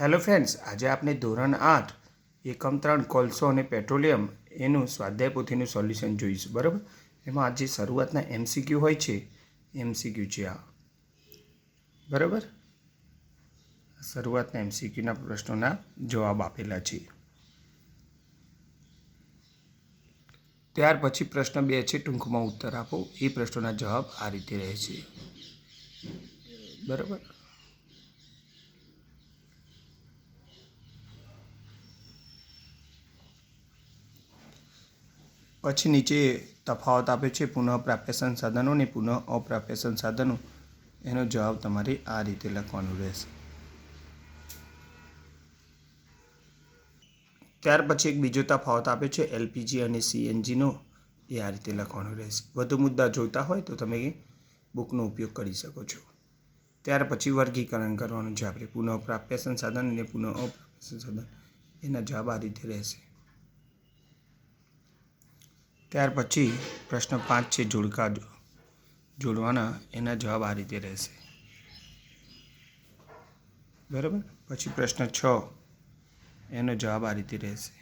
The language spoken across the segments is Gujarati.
હેલો ફ્રેન્ડ્સ, આજે આપણે ધોરણ આઠ, એકમ ત્રણ, કોલસો અને પેટ્રોલિયમ એનું સ્વાધ્યાય પોથીનું સોલ્યુશન જોઈશું, બરાબર? એમાં આજે શરૂઆતના એમસીક્યુ હોય છે એમસીક્યુ છે આ. બરાબર? શરૂઆતના એમસીક્યુના પ્રશ્નોના જવાબ આપેલા છે. ત્યાર પછી પ્રશ્ન બે છે, ટૂંકમાં ઉત્તર આપો. એ પ્રશ્નોના જવાબ આ રીતે રહે છે. બરાબર? પછી નીચે તફાવત આપે છે પુનઃપ્રાપ્ય સંસાધનો અને પુનઃ અપ્રાપ્ય સંસાધનો એનો જવાબ તમારે આ રીતે લખવાનું રહેશે. ત્યાર પછી એક બીજો તફાવત આપે છે, એલપીજી અને સીએનજીનો. એ આ રીતે લખવાનો રહેશે. વધુ મુદ્દા જોઈતા હોય તો તમે બુકનો ઉપયોગ કરી શકો છો. ત્યાર પછી વર્ગીકરણ કરવાનું છે આપણે પુનઃપ્રાપ્ય સંસાધન અને પુનઃ અપ્રાપ્ય સંસાધન એના જવાબ આ રીતે રહેશે. ત્યાર પછી પ્રશ્ન પાંચ છે, જોડકા જોડવાના એના જવાબ આ રીતે રહેશે. બરાબર? પછી પ્રશ્ન છ, એનો જવાબ આ રીતે રહેશે.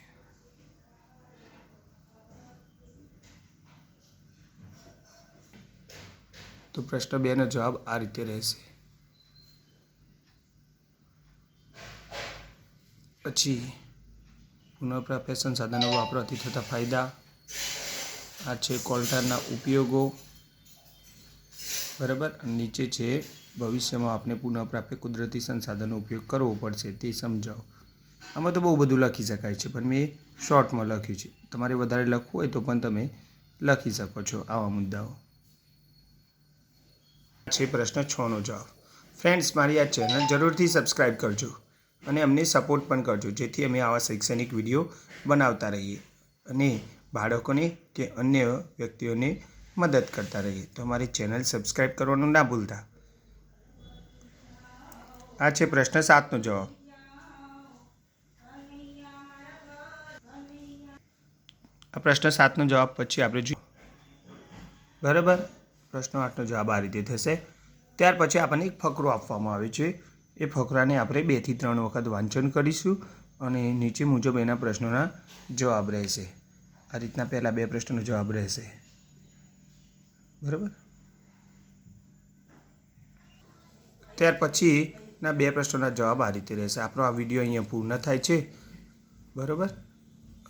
તો પ્રશ્ન બેનો જવાબ આ રીતે રહેશે. પછી પુનઃપ્રાપ્ય સંસાધનો વાપરવાથી થતા ફાયદા આ છે કોલ્ટારના ઉપયોગો. બરાબર? નીચે છે, ભવિષ્યમાં આપણે પુનઃપ્રાપ્ય કુદરતી સંસાધનનો ઉપયોગ કરવો પડશે, તે સમજાવો. આમાં તો બહુ બધું લખી શકાય છે, પણ મેં શોર્ટમાં લખ્યું છે. તમારે વધારે લખવું હોય તો પણ તમે લખી શકો છો આવા મુદ્દાઓ. છે પ્રશ્ન છનો જવાબ. ફ્રેન્ડ્સ, મારી આ ચેનલ જરૂરથી સબસ્ક્રાઈબ કરજો અને અમને સપોર્ટ પણ કરજો, જેથી અમે આવા શૈક્ષણિક વીડિયો બનાવતા રહીએ. અને બાળકોને કે અન્ય વ્યક્તિઓને મદદ કરતા રહીએ. તો અમારી ચેનલ સબસ્ક્રાઈબ કરવાનું ના ભૂલતા. આ છે પ્રશ્ન સાતનો જવાબ. આ પ્રશ્ન સાતનો જવાબ પછી આપણે જોઈએ બરાબર? પ્રશ્ન આઠનો જવાબ આ રીતે થશે. ત્યાર પછી આપણને એક ફકરો આપવામાં આવે છે. એ ફકરાને આપણે બેથી ત્રણ વખત વાંચન કરીશું અને નીચે મુજબ એના પ્રશ્નોના જવાબ રહેશે. આ રીતના પહેલાં બે પ્રશ્નોનો જવાબ રહેશે. બરાબર? ત્યાર પછીના બે પ્રશ્નોના જવાબ આ રીતે રહેશે. આપણો આ વીડિયો અહીંયા પૂર્ણ થાય છે. બરાબર?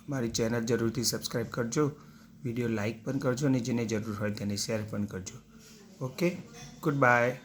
મારી ચેનલ જરૂરથી સબસ્ક્રાઈબ કરજો. વીડિયો લાઈક પણ કરજો અને જેને જરૂર હોય તેને શેર પણ કરજો. ઓકે? Good bye.